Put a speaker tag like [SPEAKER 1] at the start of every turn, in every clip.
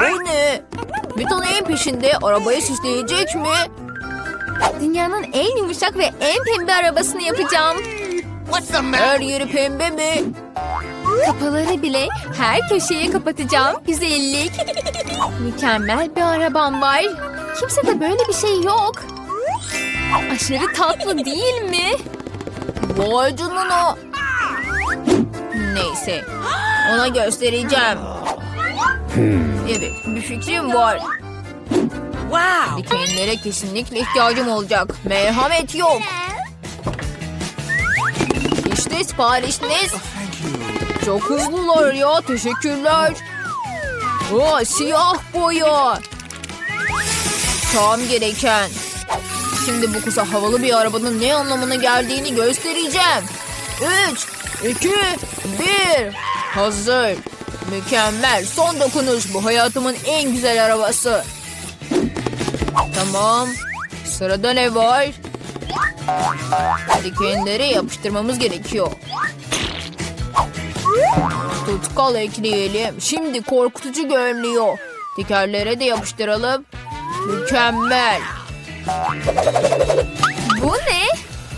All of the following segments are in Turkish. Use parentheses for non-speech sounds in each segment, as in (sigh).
[SPEAKER 1] Ne? Vita neyin peşinde? Arabayı süsleyecek mi?
[SPEAKER 2] Dünyanın en yumuşak ve en pembe arabasını yapacağım.
[SPEAKER 1] Her yeri pembe mi?
[SPEAKER 2] Kapıları bile her köşeye kapatacağım. Güzellik. Mükemmel bir arabam var. Kimse de böyle bir şey yok. Aşırı tatlı değil mi?
[SPEAKER 1] Vay canına. Neyse. Ona göstereceğim. Evet, bir fikrim var. Wow. Dikenlere kesinlikle ihtiyacım olacak. Merhamet yok. İşte siparişiniz. Çok hızlılar ya. Teşekkürler. Aa, siyah boya. Tam gereken. Şimdi bu kısa havalı bir arabanın ne anlamına geldiğini göstereceğim. Üç, iki, bir. Hazır. Mükemmel. Son dokunuş. Bu hayatımın en güzel arabası. Tamam. Sırada ne var? Dikenleri yapıştırmamız gerekiyor. Tutkal ekleyelim. Şimdi korkutucu görünüyor. Tekerlere de yapıştıralım. Mükemmel.
[SPEAKER 2] Bu ne?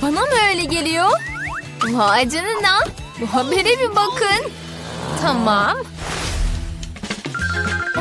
[SPEAKER 2] Bana mı öyle geliyor? Vay canına. Bu habere bir bakın. Tamam.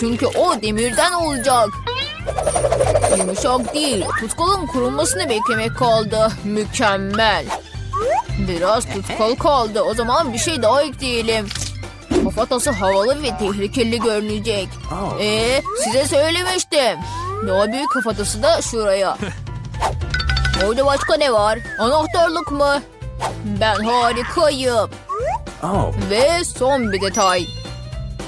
[SPEAKER 1] Çünkü o demirden olacak. Yumuşak değil. Tutkalın kurulmasını beklemek kaldı. Mükemmel. Biraz tutkal kaldı. O zaman bir şey daha ekleyelim. Kafatası havalı ve tehlikeli görünecek. Ee, size söylemiştim. Daha büyük kafatası da şuraya. (laughs) Orada başka ne var? Anahtarlık mı? Ben harikayım.
[SPEAKER 3] Oh.
[SPEAKER 1] Ve son bir detay.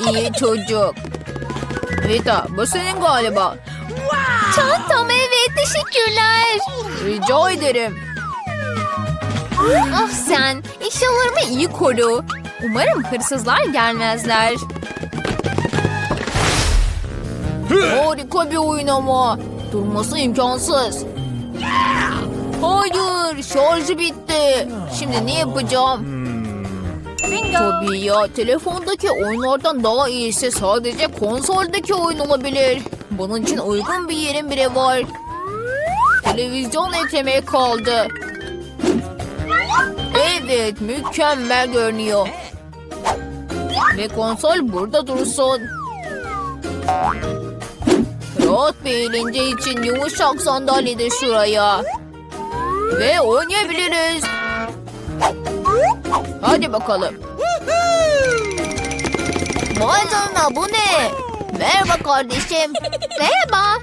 [SPEAKER 1] İyi çocuk. Vita bu senin galiba.
[SPEAKER 2] Çantam evet teşekkürler.
[SPEAKER 1] Rica ederim.
[SPEAKER 2] Ah sen eşyalarımı iyi koru. Umarım hırsızlar gelmezler.
[SPEAKER 1] Harika bir oyun ama. Durması imkansız. Hayır şarjı bitti. Şimdi ne yapacağım? Tabii ya telefondaki oyunlardan daha iyisi sadece konsoldaki oyun olabilir. Bunun için uygun bir yerim bile var. Televizyon eklemeye kaldı. Evet mükemmel görünüyor. Ve konsol burada dursun. Rahat bir eğlence için yumuşak sandalye de şuraya. Ve oynayabiliriz. Hadi bakalım. Vay bu ne? Merhaba kardeşim.
[SPEAKER 2] Merhaba.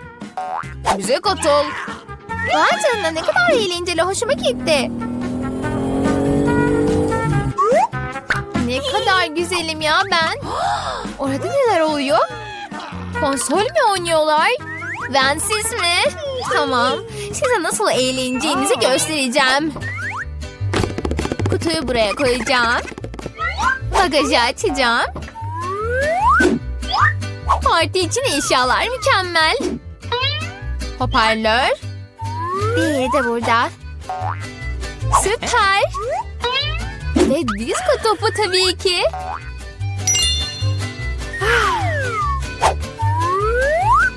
[SPEAKER 1] Bize katıl.
[SPEAKER 2] Vay canına ne kadar eğlenceli hoşuma gitti. Ne kadar güzelim ya ben. Orada neler oluyor? Konsol mü oynuyorlar? Ben siz mi? Tamam. Size nasıl eğleneceğinizi göstereceğim. Kutuyu buraya koyacağım. Bagajı açacağım. Parti için eşyalar mükemmel. Hoparlör. Diğeri de burada. Süper. Ve disko topu tabii ki.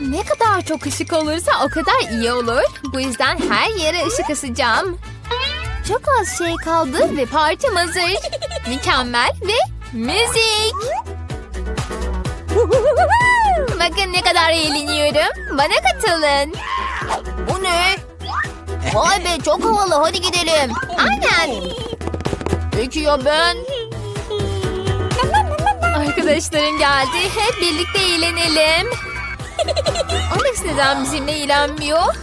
[SPEAKER 2] Ne kadar çok ışık olursa o kadar iyi olur. Bu yüzden her yere ışık asacağım. Çok az şey kaldı ve partim hazır. Mükemmel ve müzik. Bakın ne kadar eğleniyorum. Bana katılın.
[SPEAKER 1] Bu ne? Vay be çok havalı hadi gidelim.
[SPEAKER 2] Aynen.
[SPEAKER 1] Peki ya ben?
[SPEAKER 2] Arkadaşlarım geldi. Hep birlikte eğlenelim. Alex neden bizimle eğlenmiyor?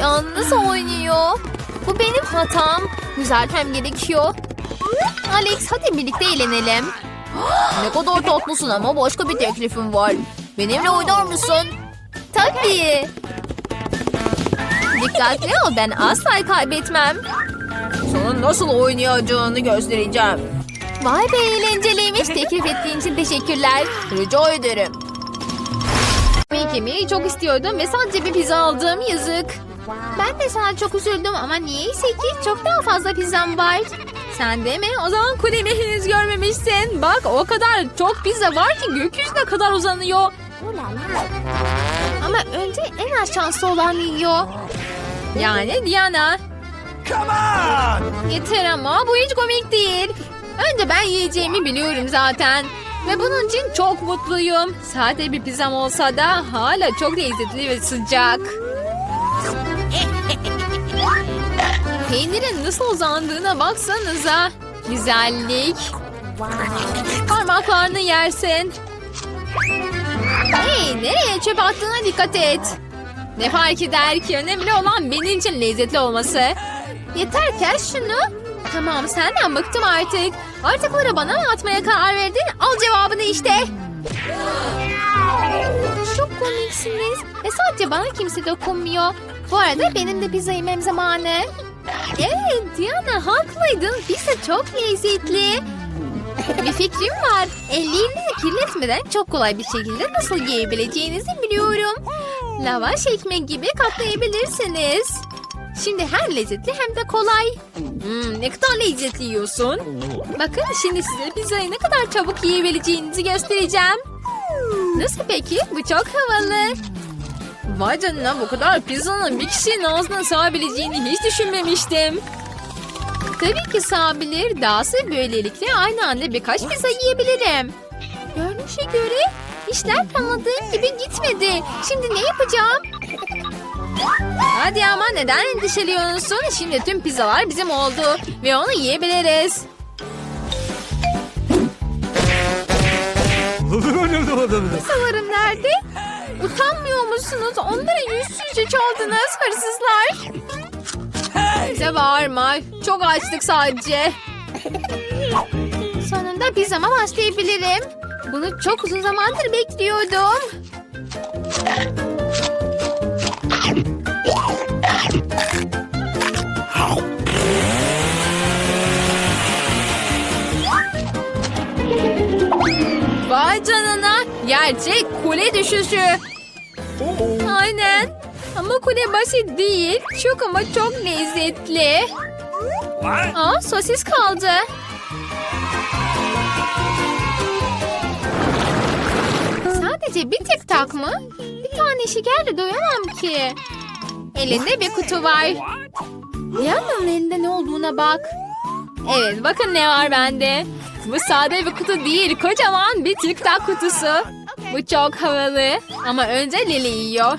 [SPEAKER 2] Yalnız oynuyor. Bu benim hatam. Düzeltmem gerekiyor. Alex hadi birlikte eğlenelim.
[SPEAKER 1] Ne kadar tatlısın ama başka bir teklifim var. Benimle oynar mısın?
[SPEAKER 2] Tabii. Dikkatli ol ben asla kaybetmem.
[SPEAKER 1] Sana nasıl oynayacağını göstereceğim.
[SPEAKER 2] Vay be eğlenceliymiş. Teklif ettiğin için teşekkürler.
[SPEAKER 1] Rica ederim.
[SPEAKER 2] Yemek yemeyi çok istiyordum ve sadece bir pizza aldım yazık. Ben de sana çok üzüldüm ama niyeyse ki çok daha fazla pizzam var. Sen de mi? O zaman kulemi henüz görmemişsin. Bak o kadar çok pizza var ki gökyüzüne kadar uzanıyor. Ama önce en az şanslı olan yiyor. Yani Diana. Yeter ama bu hiç komik değil. Önce ben yiyeceğimi biliyorum zaten. Ve bunun için çok mutluyum. Sade bir pizzam olsa da hala çok lezzetli ve sıcak. Peynirin nasıl uzandığına baksanıza. Güzellik. Parmaklarını yersin. Hey nereye çöp attığına dikkat et. Ne fark eder ki önemli olan benim için lezzetli olması. Yeter kes şunu. Tamam senden bıktım artık. Artıkları bana mı atmaya karar verdin? Al cevabını işte. Çok komiksiniz. Ve sadece bana kimse dokunmuyor. Bu arada benim de pizza yemem zamanı. Evet Diana haklıydın. Pizza çok lezzetli. Bir fikrim var. Ellerini kirletmeden çok kolay bir şekilde nasıl yiyebileceğinizi biliyorum. Lavaş ekmek gibi katlayabilirsiniz. Şimdi hem lezzetli hem de kolay. Hmm, ne kadar lezzetli yiyorsun. Bakın şimdi size pizzayı ne kadar çabuk yiyebileceğinizi göstereceğim. Nasıl peki? Bu çok havalı. Vay canına bu kadar pizzanın bir kişinin ağzına sığabileceğini hiç düşünmemiştim. Tabii ki sığabilir. Dahası böylelikle aynı anda birkaç pizza yiyebilirim. Görünüşe göre işler planladığım gibi gitmedi. Şimdi ne yapacağım? Hadi ama neden endişeliyorsun? Şimdi tüm pizzalar bizim oldu. Ve onu yiyebiliriz. Pizzalarım nerede? Utanmıyor musunuz? Onlara yüzsüzce çaldınız hırsızlar. Bize bağırma. Çok açtık sadece. Sonunda bir zaman başlayabilirim. Bunu çok uzun zamandır bekliyordum. Vay canına! Gerçek kule düşüşü. Aynen. Ama kule basit değil. Çok ama çok lezzetli. Aa sosis kaldı. Sadece bir tek tak mı? Bir tane şekerle doyamam ki. Elinde bir kutu var. Diana'nın elinde ne olduğuna bak. Evet bakın ne var bende. Bu sade bir kutu değil kocaman bir TikTok kutusu. Bu çok havalı ama önce Lili yiyor.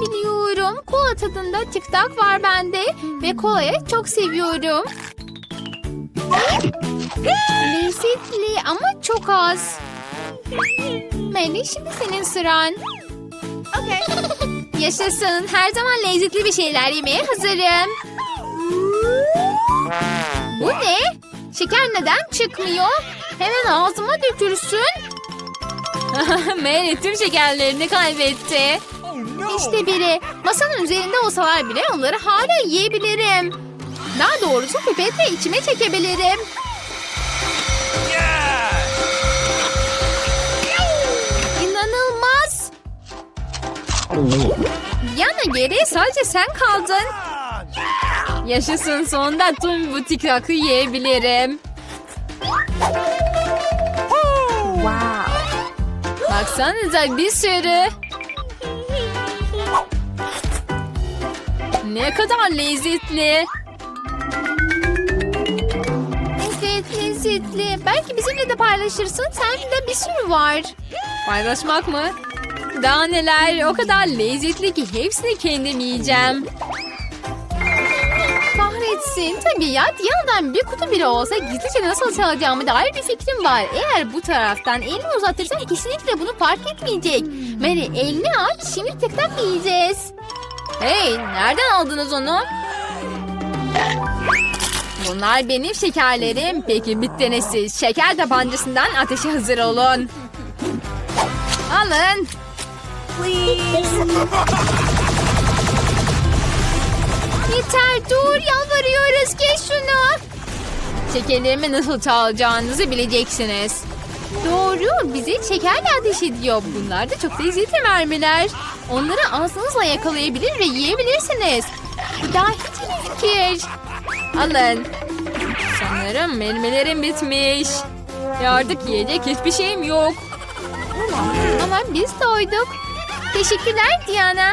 [SPEAKER 2] Biliyorum kola tadında TikTok var bende ve kolayı çok seviyorum. Lezzetli ama çok az. Melih şimdi senin sıran. Yaşasın. Her zaman lezzetli bir şeyler yemeye hazırım. Bu ne? Şeker neden çıkmıyor? Hemen ağzıma dökülsün. (laughs) Mary tüm şekerlerini kaybetti. İşte biri. Masanın üzerinde olsalar bile onları hala yiyebilirim. Daha doğrusu pipetle içime çekebilirim. İnanılmaz. Yana geri sadece sen kaldın. Yaşasın sonunda tüm bu TikTok'ı yiyebilirim. Baksanıza bir sürü. Ne kadar lezzetli. Evet lezzetli. Belki bizimle de paylaşırsın. Sende bir sürü var. Paylaşmak mı? Daha neler o kadar lezzetli ki hepsini kendim yiyeceğim. Kahretsin. Tabii ya Diyana'dan bir kutu bile olsa gizlice nasıl çalacağımı dair bir fikrim var. Eğer bu taraftan elini uzatırsan kesinlikle bunu fark etmeyecek. Mary elini aç şimdi tek tak yiyeceğiz. Hey nereden aldınız onu? Bunlar benim şekerlerim. Peki bir tanesi şeker tabancasından ateşe hazır olun. Alın. Yeter dur yalvarıyoruz kes şunu. Şekerlerimi nasıl çalacağınızı bileceksiniz. Doğru bizi şekerle ateş ediyor. Bunlar da çok lezzetli mermiler. Onları ağzınızla yakalayabilir ve yiyebilirsiniz. Bu daha hiç iyi fikir. Alın. Sanırım mermilerim bitmiş. Ve artık yiyecek hiçbir şeyim yok. Ama biz doyduk. Teşekkürler Diana.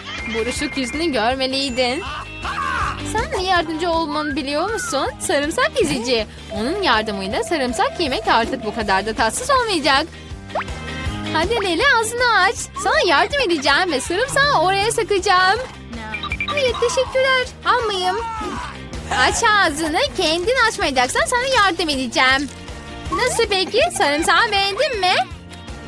[SPEAKER 2] Buruşuk yüzünü görmeliydin. Sen ne yardımcı olmanı biliyor musun? Sarımsak ezici. Onun yardımıyla sarımsak yemek artık bu kadar da tatsız olmayacak. Hadi Leli ağzını aç. Sana yardım edeceğim ve sarımsağı oraya sıkacağım. Hayır teşekkürler. Almayayım. Aç ağzını. Kendin açmayacaksan sana yardım edeceğim. Nasıl peki? Sarımsağı beğendin mi?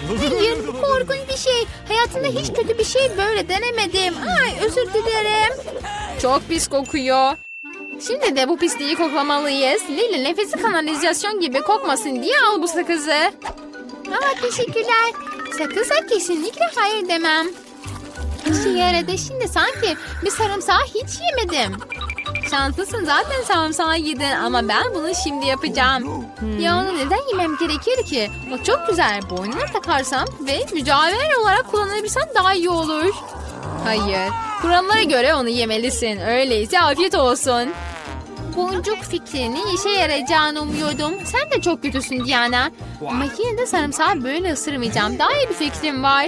[SPEAKER 2] Hayır bu korkunç bir şey. Hayatımda hiç kötü bir şey böyle denemedim. Ay özür dilerim. Çok pis kokuyor. Şimdi de bu pisliği koklamalıyız. Lili nefesi kanalizasyon gibi kokmasın diye al bu sakızı. Aa, teşekkürler. Sakıza kesinlikle hayır demem. İşe yaradı. Şimdi sanki bir sarımsağı hiç yemedim. Şanslısın zaten sarımsağı yedin ama ben bunu şimdi yapacağım. Ya onu neden yemem gerekir ki? O çok güzel. Boynuna takarsam ve mücadele olarak kullanabilsem daha iyi olur. Hayır. Kurallara göre onu yemelisin. Öyleyse afiyet olsun. Boncuk fikrinin işe yarayacağını umuyordum. Sen de çok kötüsün Diana. Ama yine de sarımsağı böyle ısırmayacağım. Daha iyi bir fikrim var.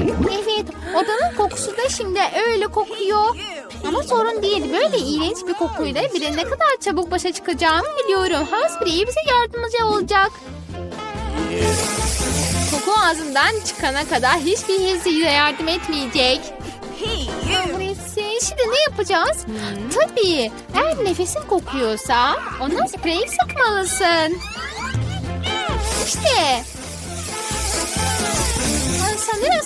[SPEAKER 2] Evet, odanın kokusu da şimdi öyle kokuyor. Ama sorun değil. Böyle iğrenç bir kokuyla bir de ne kadar çabuk başa çıkacağımı biliyorum. Hausfree bize yardımcı olacak. Koku ağzından çıkana kadar hiçbir his size yardım etmeyecek. Nefsin. Şimdi ne yapacağız? Tabii. Eğer nefesin kokuyorsa ona sprey sıkmalısın. İşte. Sanırım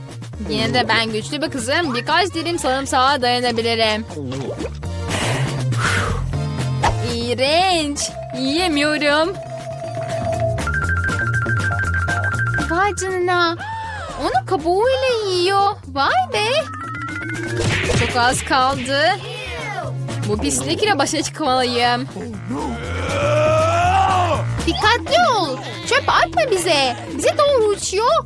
[SPEAKER 2] Yine de ben güçlü bir kızım. Birkaç dilim sarımsağa dayanabilirim. İğrenç. Yiyemiyorum. Vay canına. Onu kabuğuyla yiyor. Vay be. Çok az kaldı. Bu pislikle başa çıkmalıyım. Dikkatli ol. Çöp atma bize. Bize doğru uçuyor.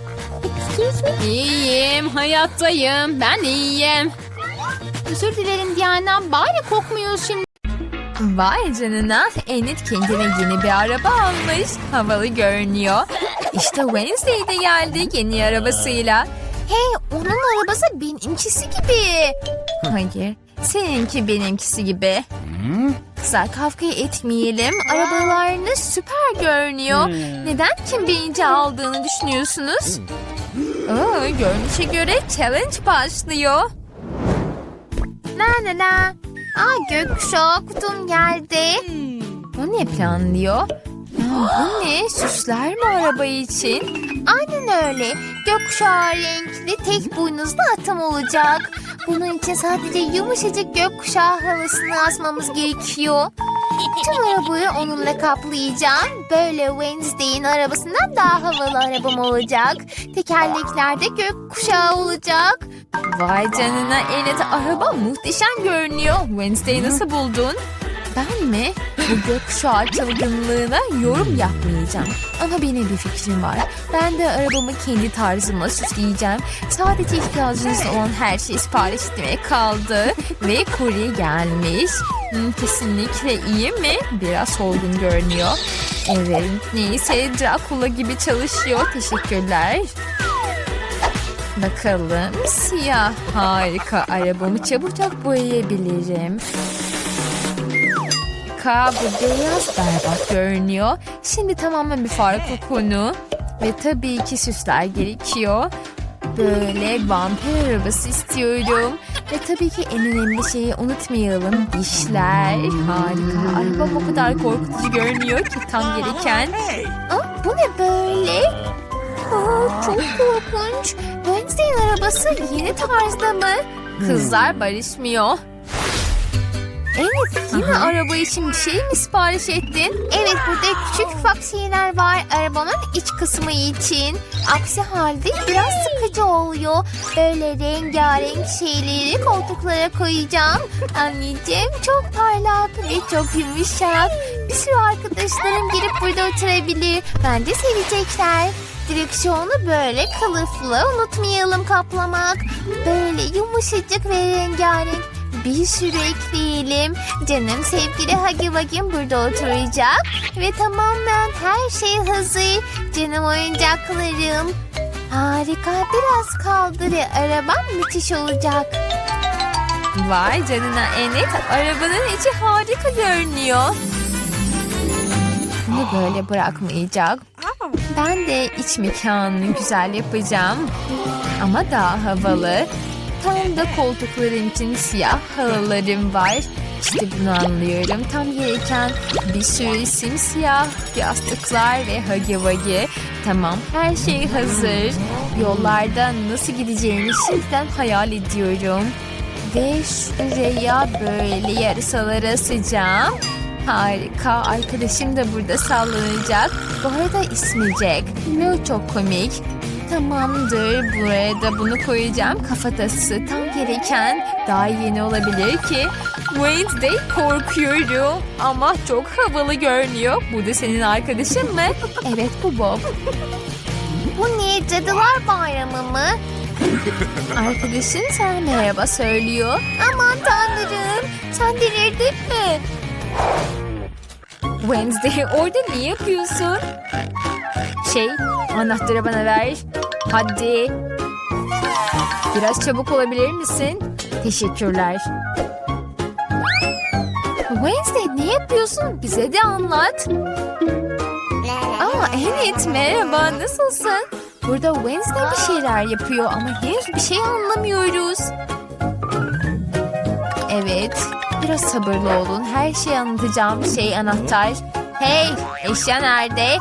[SPEAKER 2] İyiyim, hayattayım. Ben iyiyim. Özür dilerim Diana. Bari kokmuyoruz şimdi.
[SPEAKER 3] Vay canına Enid kendine yeni bir araba almış. Havalı görünüyor. İşte Wednesday de geldi yeni arabasıyla.
[SPEAKER 2] Hey, onun arabası benimkisi gibi.
[SPEAKER 3] Hayır seninki benimkisi gibi. Kızlar kavga etmeyelim. Arabalarınız süper görünüyor. Neden kim birinci aldığını düşünüyorsunuz? Oo, görünüşe göre challenge başlıyor.
[SPEAKER 2] La la la. Aa gökkuşağı kutum geldi.
[SPEAKER 3] O ne planlıyor? Aa, bu (gasps) ne? Süsler mi araba için?
[SPEAKER 2] Aynen öyle. Gökkuşağı renkli tek boynuzlu atım olacak. Bunun için sadece yumuşacık gökkuşağı halısını asmamız gerekiyor. Tüm arabayı onunla kaplayacağım. Böyle Wednesday'in arabasından daha havalı arabam olacak. Tekerleklerde gökkuşağı olacak.
[SPEAKER 3] Vay canına Enet araba muhteşem görünüyor. Wednesday'i nasıl buldun? Ben mi? Bu gökkuşağı çılgınlığına yorum yapmayacağım. Ama benim bir fikrim var. Ben de arabamı kendi tarzıma süsleyeceğim. Sadece ihtiyacınız olan her şeyi sipariş etmeye kaldı. (laughs) Ve kurye gelmiş. Hmm, kesinlikle iyi mi? Biraz solgun görünüyor. Evet neyse Dracula gibi çalışıyor. Teşekkürler. Bakalım siyah harika arabamı çabucak boyayabilirim. Ka bu beyaz berbat görünüyor. Şimdi tamamen bir fare kokunu. Ve tabii ki süsler gerekiyor. Böyle vampir arabası istiyorum. Ve tabii ki en önemli şeyi unutmayalım. Dişler. Harika. Arabam o kadar korkutucu görünüyor ki tam gereken.
[SPEAKER 2] Aa, bu ne böyle? Aa, çok korkunç. Wednesday'in arabası yeni tarzda mı?
[SPEAKER 3] Kızlar barışmıyor.
[SPEAKER 2] Evet yine araba için bir şey mi sipariş ettin? Evet burada küçük ufak şeyler var arabanın iç kısmı için. Aksi halde biraz sıkıcı oluyor. Böyle rengarenk şeyleri koltuklara koyacağım. Anneciğim çok parlak ve çok yumuşak. Bir sürü arkadaşlarım girip burada oturabilir. Bence sevecekler. Direksiyonu böyle kılıflı unutmayalım kaplamak. Böyle yumuşacık ve rengarenk. Bir sürü ekleyelim. Canım sevgili Hagi Wagim burada oturacak. Ve tamamen her şey hazır. Canım oyuncaklarım. Harika biraz kaldı ve arabam müthiş olacak.
[SPEAKER 3] Vay canına Enet arabanın içi harika görünüyor. Bunu böyle bırakmayacak. Ben de iç mekanını güzel yapacağım.
[SPEAKER 2] ama daha havalı. Tam da koltuklarım için siyah halılarım var. İşte bunu anlıyorum. Tam gereken bir sürü simsiyah yastıklar ve hagi vagi. Tamam her şey hazır. Yollarda nasıl gideceğimi şimdiden hayal ediyorum. Ve şuraya böyle yarısaları asacağım. Harika. Arkadaşım da burada sallanacak. Bu arada ismi Jack. Ne çok komik. Tamamdır. Buraya da bunu koyacağım. Kafatası tam gereken. Daha yeni olabilir ki. Wednesday korkuyorum. Ama çok havalı görünüyor. Bu da senin arkadaşın mı? Evet bu Bob.
[SPEAKER 4] Bu ne cadılar bayramı mı?
[SPEAKER 2] Arkadaşın sana merhaba söylüyor.
[SPEAKER 4] Aman tanrım sen delirdin mi?
[SPEAKER 2] Wednesday orada ne yapıyorsun? Şey anahtarı bana ver. Hadi. Biraz çabuk olabilir misin? Teşekkürler. Wednesday ne yapıyorsun? Bize de anlat. Aa evet merhaba nasılsın? Burada Wednesday bir şeyler yapıyor ama henüz bir şey anlamıyoruz. Evet biraz sabırlı olun. Her şeyi anlatacağım şey anahtar. Hey eşya nerede?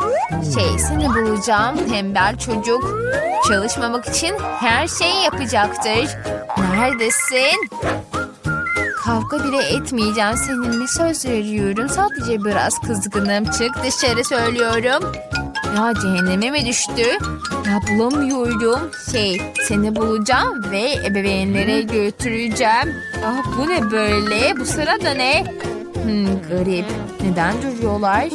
[SPEAKER 2] Şey seni bulacağım tembel çocuk. Çalışmamak için her şeyi yapacaktır. Neredesin? Kavga bile etmeyeceğim seninle söz veriyorum. Sadece biraz kızgınım. Çık dışarı söylüyorum. Ya cehenneme mi düştü? Ya bulamıyorum. Şey seni bulacağım ve ebeveynlere götüreceğim. Ah bu ne böyle? Bu sırada ne? Hmm, garip. Neden duruyorlar?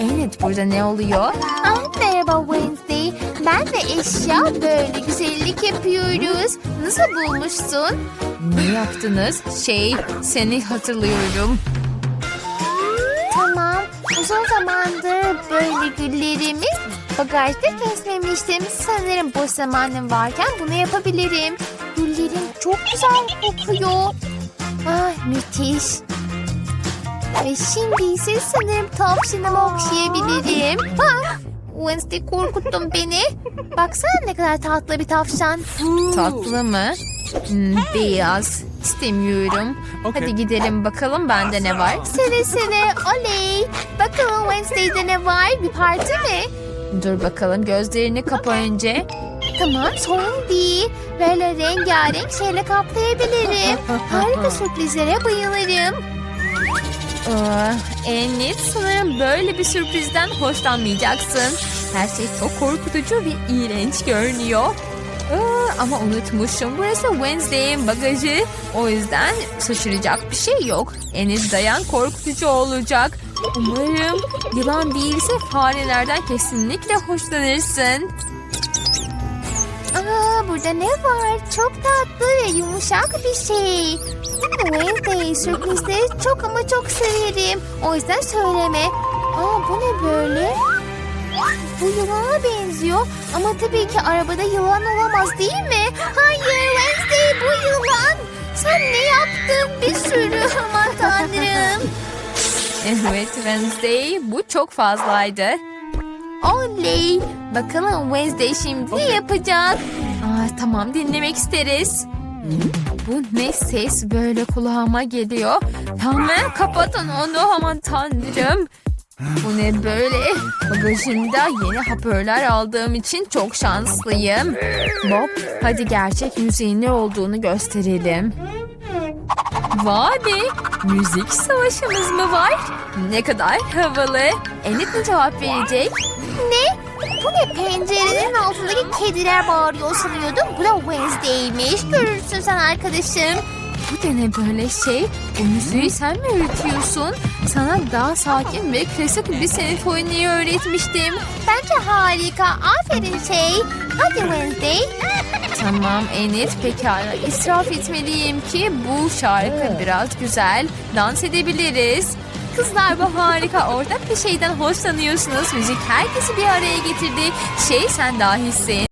[SPEAKER 2] Evet burada ne oluyor?
[SPEAKER 4] Ah, merhaba Wednesday. Ben de eşya böyle güzellik yapıyoruz. Nasıl bulmuşsun?
[SPEAKER 2] Ne yaptınız? Şey seni hatırlıyorum.
[SPEAKER 4] Tamam. Uzun zamandır böyle güllerimi bagajda kesmemiştim. Sanırım boş zamanım varken bunu yapabilirim. Güllerim çok güzel kokuyor. Ah müthiş. Ve şimdi ise sanırım tavşanımı okşayabilirim. Ah, Wednesday korkuttun beni. Baksana ne kadar tatlı bir tavşan.
[SPEAKER 2] Tatlı mı? Hmm, beyaz. İstemiyorum.
[SPEAKER 5] Okey.
[SPEAKER 2] Hadi gidelim bakalım bende ne var.
[SPEAKER 4] Seve seve oley. Bakalım Wednesday'de ne var? Bir parti mi?
[SPEAKER 2] Dur bakalım gözlerini kapa önce.
[SPEAKER 4] Tamam sorun değil. Böyle rengarenk şeyle kaplayabilirim. (laughs) Harika sürprizlere bayılırım.
[SPEAKER 2] Enlit sanırım böyle bir sürprizden hoşlanmayacaksın. Her şey çok korkutucu ve iğrenç görünüyor. Aa, ama unutmuşum burası Wednesday'in bagajı. O yüzden şaşıracak bir şey yok. Enis dayan korkutucu olacak. Umarım yılan değilse farelerden kesinlikle hoşlanırsın.
[SPEAKER 4] Aa, burada ne var? Çok tatlı ve yumuşak bir şey. Wednesday sürprizleri çok ama çok severim. O yüzden söyleme. Aa, bu ne böyle? Bu yılana benziyor ama tabii ki arabada yılan olamaz değil mi? Hayır Wednesday bu yılan. Sen ne yaptın bir sürü (laughs) aman tanrım.
[SPEAKER 2] Evet Wednesday bu çok fazlaydı.
[SPEAKER 4] Oley. Bakalım Wednesday şimdi ne yapacak?
[SPEAKER 2] Aa, tamam dinlemek isteriz. Bu ne ses böyle kulağıma geliyor. Tamamen kapatın onu aman tanrım. Bu ne böyle? Bagajımda yeni hoparlör aldığım için çok şanslıyım. Bob hadi gerçek müziğin ne olduğunu gösterelim. Vay be! Müzik savaşımız mı var? Ne kadar havalı. Enid mi cevap verecek?
[SPEAKER 4] Ne? Bu ne pencerenin altındaki kediler bağırıyor sanıyordum. Bu da Wednesday'miş. Görürsün sen arkadaşım.
[SPEAKER 2] Bu da ne böyle şey? Bu müziği sen mi öğretiyorsun? Sana daha sakin ve klasik bir senfoniyi öğretmiştim.
[SPEAKER 4] Bence harika. Aferin şey. Hadi Wednesday. (laughs)
[SPEAKER 2] Tamam Enid pekala israf etmeliyim ki bu şarkı biraz güzel. Dans edebiliriz. Kızlar bu harika ortak bir şeyden hoşlanıyorsunuz. Müzik herkesi bir araya getirdi. Şey sen dahisin.